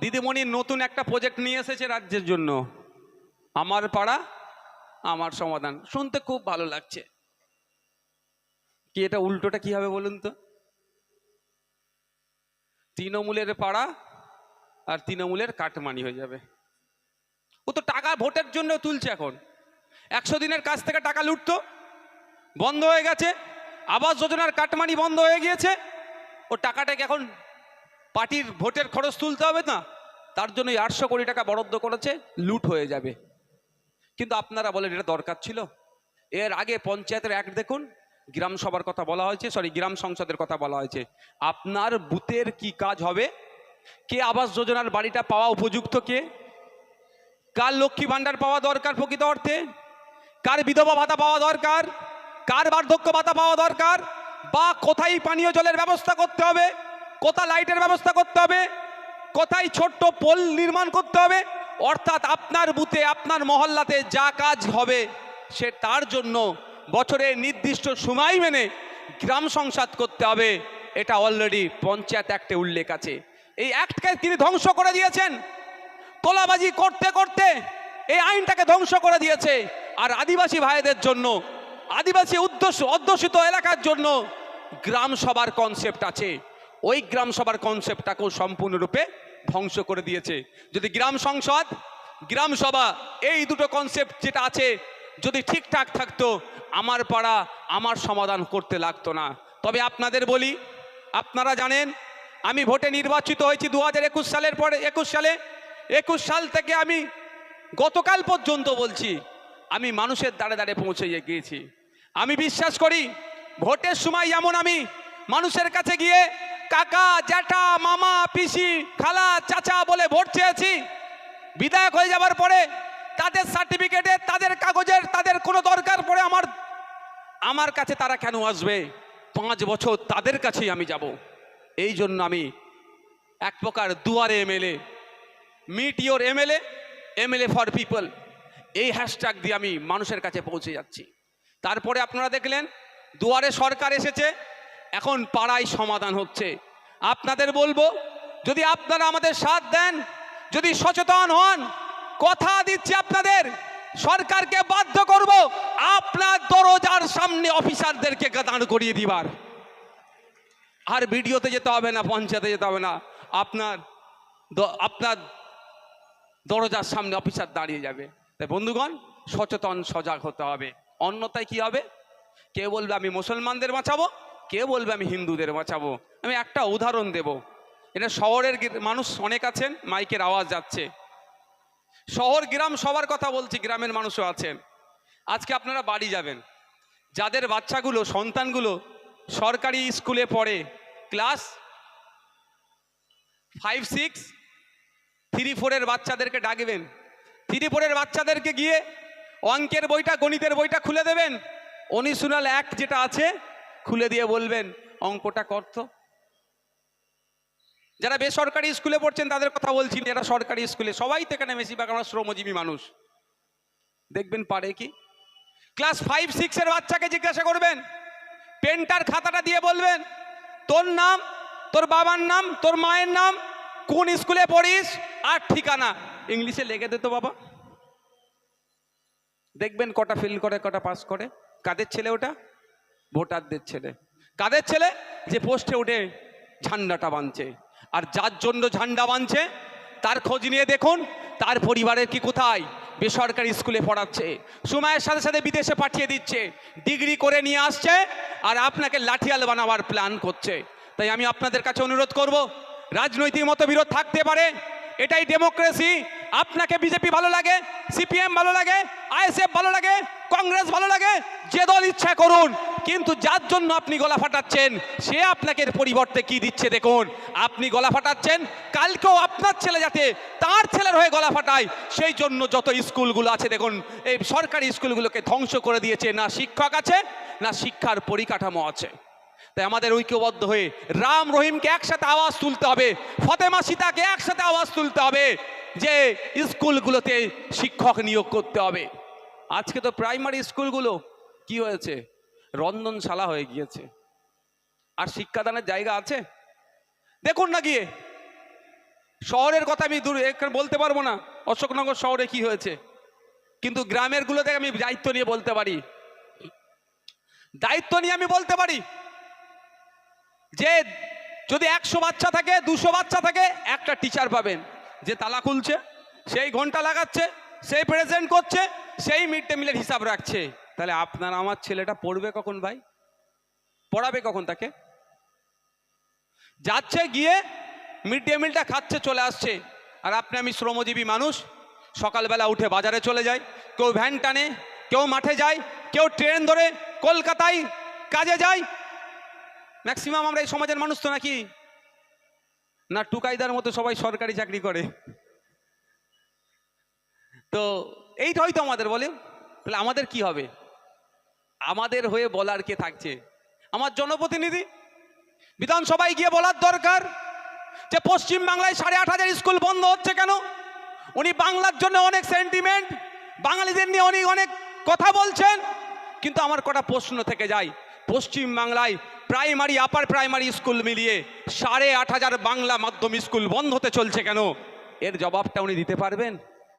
দিদিমণি নতুন একটা প্রজেক্ট নিয়ে এসেছে রাজ্যের জন্য। আমার পাড়া, আমার সমাধান। শুনতে খুব ভালো লাগছে। কি এটা উল্টোটা কি হবে বলুন তো? তৃণমূলের পাড়া আর তৃণমূলের কাটমানি হয়ে যাবে। ও তো টাকা ভোটের জন্য তুলছে এখন। একশো দিনের কাছ থেকে টাকা লুটতো, বন্ধ হয়ে গেছে, আবাস যোজনার কাটমানি বন্ধ হয়ে গিয়েছে। ও টাকাটাকে এখন পার্টির ভোটের খরচ তুলতে হবে না। তার জন্য আটশো কোটি টাকা বরাদ্দ করেছে, লুট হয়ে যাবে। কিন্তু আপনারা বলেন, এটা দরকার ছিল? এর আগে পঞ্চায়েতের অ্যাক্ট দেখুন, গ্রাম সভার কথা বলা হয়েছে সরি গ্রাম সংসদের কথা বলা হয়েছে। আপনার বুথের কি কাজ হবে? কে আবাস যোজনার বাড়িটা পাওয়া উপযুক্ত কে? কার লক্ষ্মী ভাণ্ডার পাওয়া দরকার প্রকৃত অর্থে? কার বিধবা ভাতা পাওয়া দরকার? কার বার্ধক্য ভাতা পাওয়া দরকার? বা কোথায় পানীয় জলের ব্যবস্থা করতে হবে? কোথায় লাইটের ব্যবস্থা করতে হবে? কোথায় ছোট্ট পোল নির্মাণ করতে হবে? অর্থাৎ আপনার বুথে, আপনার মহল্লাতে যা কাজ হবে, সে তার জন্য বছরের নির্দিষ্ট সময় মেনে গ্রাম সংসাদ করতে হবে। এটা অলরেডি পঞ্চায়েত অ্যাক্টে উল্লেখ আছে। এই অ্যাক্টকে তিনি ধ্বংস করে দিয়েছেন। তোলাবাজি করতে করতে এই আইনটাকে ধ্বংস করে দিয়েছে। আর আদিবাসী ভাইদের জন্য, আদিবাসী অধ্যুষিত এলাকার জন্য গ্রাম সভার কনসেপ্ট আছে। ওই গ্রাম সভার কনসেপ্টটাকেও সম্পূর্ণরূপে ধ্বংস করে দিয়েছে। যদি গ্রাম সংসদ, গ্রাম সভা, এই দুটো কনসেপ্ট যেটা আছে, যদি ঠিকঠাক থাকতো, আমার পাড়া আমার সমাধান করতে লাগতো না। তবে আপনাদের বলি, আপনারা জানেন, আমি ভোটে নির্বাচিত হয়েছি দু হাজার একুশ সালের পরে, একুশ সালে, একুশ সাল থেকে আমি গতকাল পর্যন্ত বলছি, আমি মানুষের দ্বারে দ্বারে পৌঁছে গিয়েছি। আমি বিশ্বাস করি, ভোটের সময় যেমন আমি মানুষের কাছে গিয়ে কাকা, জ্যাঠা, মামা, পিসি, খালা, চাচা বলে ভোট চেয়েছি। বিধায়ক হয়ে যাবার পরে তাদের সার্টিফিকেটে তাদের কাগজের, তাদের কোনো দরকার পড়ে আমার আমার কাছে তারা কেন আসবে? পাঁচ বছর তাদের কাছেই আমি যাব। এই জন্য আমি এক প্রকার দুয়ারে MLA meet your MLA MLA for people, এই হ্যাশট্যাগ দিয়ে আমি মানুষের কাছে পৌঁছে যাচ্ছি। তারপরে আপনারা দেখলেন, দুয়ারে সরকার এসেছে, এখন পাড়ায় সমাধান হচ্ছে। আপনাদের বলব, যদি আপনারা আমাদের সাথ দেন, যদি সচেতন হন, কথা দিচ্ছি আপনাদের, সরকারকে বাধ্য করব, আপনার দরজার সামনে অফিসারদেরকে দাঁড় করিয়ে দিবার। আর ভিডিওতে যেতে হবে না, পঞ্চায়েতে যেতে হবে না, আপনার আপনার দরজার সামনে অফিসার দাঁড়িয়ে যাবে। তাই বন্ধুগণ, সচেতন, সজাগ হতে হবে। অন্যথায় কি হবে? কে বলবে, আমি মুসলমানদের বাঁচাবো? কে বলবে আমি হিন্দুদের বাঁচাবো? আমি একটা উদাহরণ দেব। এটা শহরের মানুষ অনেক আছেন, মাইকের আওয়াজ যাচ্ছে। শহর, গ্রাম, সবার কথা বলছি, গ্রামের মানুষও আছেন। আজকে আপনারা বাড়ি যাবেন। যাদের বাচ্চাগুলো, সন্তানগুলো সরকারি স্কুলে পড়ে, ক্লাস ফাইভ, সিক্স, থ্রি, ফোরের বাচ্চাদেরকে ডাকবেন। থ্রি, ফোরের বাচ্চাদেরকে গিয়ে অঙ্কের বইটা, গণিতের বইটা খুলে দেবেন। অনুশীলন এক যেটা আছে খুলে দিয়ে বলবেন, অঙ্কটা করত যারা বেসরকারি স্কুলে পড়ছেন, তাদের কথা বলছি যারা সরকারি স্কুলে, সবাই তো এখানে বেশিরভাগ আমরা শ্রমজীবী মানুষ। দেখবেন পারে কি? ক্লাস ফাইভ সিক্সের বাচ্চাকে জিজ্ঞাসা করবেন, পেনটার খাতাটা দিয়ে বলবেন, তোর নাম, তোর বাবার নাম, তোর মায়ের নাম, কোন স্কুলে পড়িস, আর ঠিকানা? ইংলিশে লেগে দে তো বাবা। দেখবেন কটা ফেল করে, কটা পাস করে। কাদের ছেলে ওটা? ভোটারদের ছেলে। কাদের ছেলে? যে পোস্টে উঠে ঝান্ডাটা বাঁধছে। আর যার জন্য ঝান্ডা বাঁধছে, তার খোঁজ নিয়ে দেখুন, তার পরিবারের কি কোথায় বেসরকারি স্কুলে পড়াচ্ছে, সময়ের সাথে সাথে বিদেশে পাঠিয়ে দিচ্ছে, ডিগ্রি করে নিয়ে আসছে, আর আপনাকে লাঠিয়াল বানাবার প্ল্যান করছে। তাই আমি আপনাদের কাছে অনুরোধ করব, রাজনৈতিক মতবিরোধ থাকতে পারে, এটাই ডেমোক্রেসি আপনাকে বিজেপি ভালো লাগে সিপিএম ভালো লাগে আইএসএফ ভালো লাগে কংগ্রেস ভালো লাগে, যে দল ইচ্ছা করুন। কিন্তু যার জন্য আপনি গলা ফাটাচ্ছেন, সে আপনাকে পরিবর্তে কি দিচ্ছে দেখুন। আপনি গলা ফাটাচ্ছেন, কালকেও আপনার ছেলে যাতে তার ছেলের হয়ে গলা ফাটায়, সেই জন্য যত স্কুলগুলো আছে দেখুন, এই সরকারি স্কুলগুলোকে ধ্বংস করে দিয়েছে, না শিক্ষক আছে, না শিক্ষার পরিকাঠামো আছে। তাই আমাদের ঐক্যবদ্ধ হয়ে রাম রহিমকে একসাথে আওয়াজ তুলতে হবে, ফতেমা সীতাকে একসাথে আওয়াজ তুলতে হবে, যে স্কুলগুলোতে শিক্ষক নিয়োগ করতে হবে। আজকে তো প্রাইমারি স্কুলগুলো, কি হয়েছে? রন্ধনশালা হয়ে গিয়েছে। আর শিক্ষাদানের জায়গা আছে? দেখুন না গিয়ে। শহরের কথা আমি দূর এখানে বলতে পারব না। অশোকনগর শহরে কি হয়েছে? কিন্তু গ্রামের গুলোতে আমি দায়িত্ব নিয়ে বলতে পারি। দায়িত্ব নিয়ে আমি বলতে পারি যে, যদি একশো বাচ্চা থাকে, দুশো বাচ্চা থাকে, একটা টিচার পাবেন। যে তালা খুলছে, সেই ঘণ্টা লাগাচ্ছে সেই প্রেজেন্ট করছে, সেই মিড ডে মিলের হিসাব রাখছে। তাহলে আপনার আমার ছেলেটা পড়বে কখন ভাই? পড়াবে কখন তাকে? যাচ্ছে, গিয়ে মিড ডে মিলটা খাচ্ছে, চলে আসছে। আর আপনি আমি শ্রমজীবী মানুষ, সকালবেলা উঠে বাজারে চলে যাই। কেউ ভ্যান টানে, কেউ মাঠে যায় কেউ ট্রেন ধরে কলকাতায় কাজে যায় ম্যাক্সিমাম আমরা এই সমাজের মানুষ তো নাকি? না টুকাইদার মতো সবাই সরকারি চাকরি করে। তো এইটা হয়তো আমাদের বলে। তাহলে আমাদের কি হবে? আমাদের হয়ে বলার কে থাকছে? আমার জনপ্রতিনিধি, বিধানসভায় গিয়ে বলার দরকার যে পশ্চিম বাংলায় সাড়ে আট হাজার স্কুল বন্ধ হচ্ছে কেন? উনি বাংলার জন্য অনেক সেন্টিমেন্ট বাঙালিদের নিয়ে উনি অনেক কথা বলছেন, কিন্তু আমার কটা প্রশ্ন থেকে যায়। পশ্চিম বাংলায় প্রাইমারি আপার প্রাইমারি স্কুল মিলিয়ে সাড়ে আট হাজার বাংলা মাধ্যম স্কুল বন্ধ হতে চলছে কেন? এর জবাবটা উনি দিতে পারবেন?